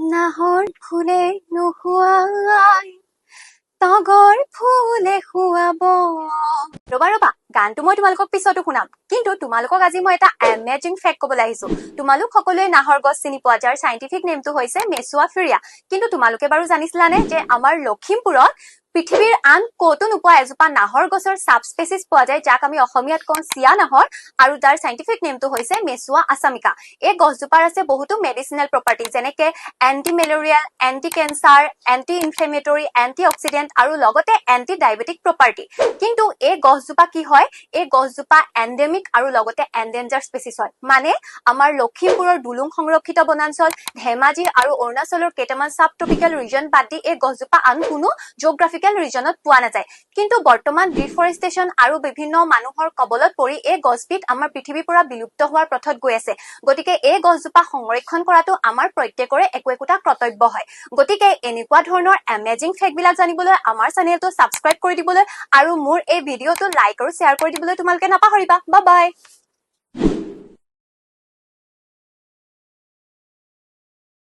নাহৰ ফুলে নোহোৱাই তগৰ ফুলে খুৱাব। ৰবা ৰবা গানটো মই তোমালোকক পিছতো শুনাম। কিন্তু তোমালোকক আজি মই এটা এমেজিং ফেক্ট কবলৈ আহিছো। তোমালোক সকলোৱে নাহৰ গছ চিনি পোৱা যাৰ চাইণ্টিফিক নেমটো হৈছে মেচুৱা ফিৰিয়া কিন্তু তোমালোকে বাৰু জানিছিলানে যে আমাৰ লখিমপুৰত পৃথিৱীৰ আন ক'তো নোপোৱা এজোপা নাহৰ গছৰ চাব স্পেচিছ পোৱা যায় যাক আমি অসমীয়াত কওঁ চিয়া নাহৰ আৰু যাৰ চাইণ্টিফিক নেমটো হৈছে মেচুৱা আছামিকা। এই গছজোপাৰ আছে বহুতো মেডিচিনেল প্ৰপাৰ্টি যেনেকে anti malarial anti cancer anti inflammatory anti oxidant আৰু লগতে এণ্টি ডায়েবেটিক প্ৰপাৰ্টি কিন্তু এই গছজোপা কি হয়? এই গছজোপা এণ্ডেমিক আৰু লগতে এণ্ডেঞ্জাৰ স্পেচিছ হয়। মানে আমাৰ লখিমপুৰৰ দুলুং সংৰক্ষিত বনাঞ্চল ধেমাজি আৰু অৰুণাচলৰ কেইটামান চাব ট্ৰপিকেল ৰিজন বাদ দি এই গছজোপা আন কোনো জিঅ'গ্ৰাফিকেল ৰিজনত পোৱা নাযায়। কিন্তু বৰ্তমান ডিফৰেষ্টেশ্যন আৰু বিভিন্ন মানুহৰ কবলত পৰি এই গছবিধ আমাৰ পৃথিৱীৰ পৰা বিলুপ্ত হোৱাৰ পথত গৈ আছে। গতিকে এই গছজোপা সংৰক্ষণ কৰাটো আমাৰ প্ৰত্যেকৰে একো একোটা কৰ্তব্য হয়। গতিকে এনেকুৱা ধৰণৰ এমেজিং ফেক্টবিলাক জানিবলৈ আমাৰ চেনেলটো ছাবস্ক্ৰাইব কৰি দিবলৈ আৰু মোৰ এই ভিডিঅ'টো লাইক আৰু শ্বেয়াৰ কৰি দিবলৈ তোমালোকে নাপাহৰিবা। বা বাই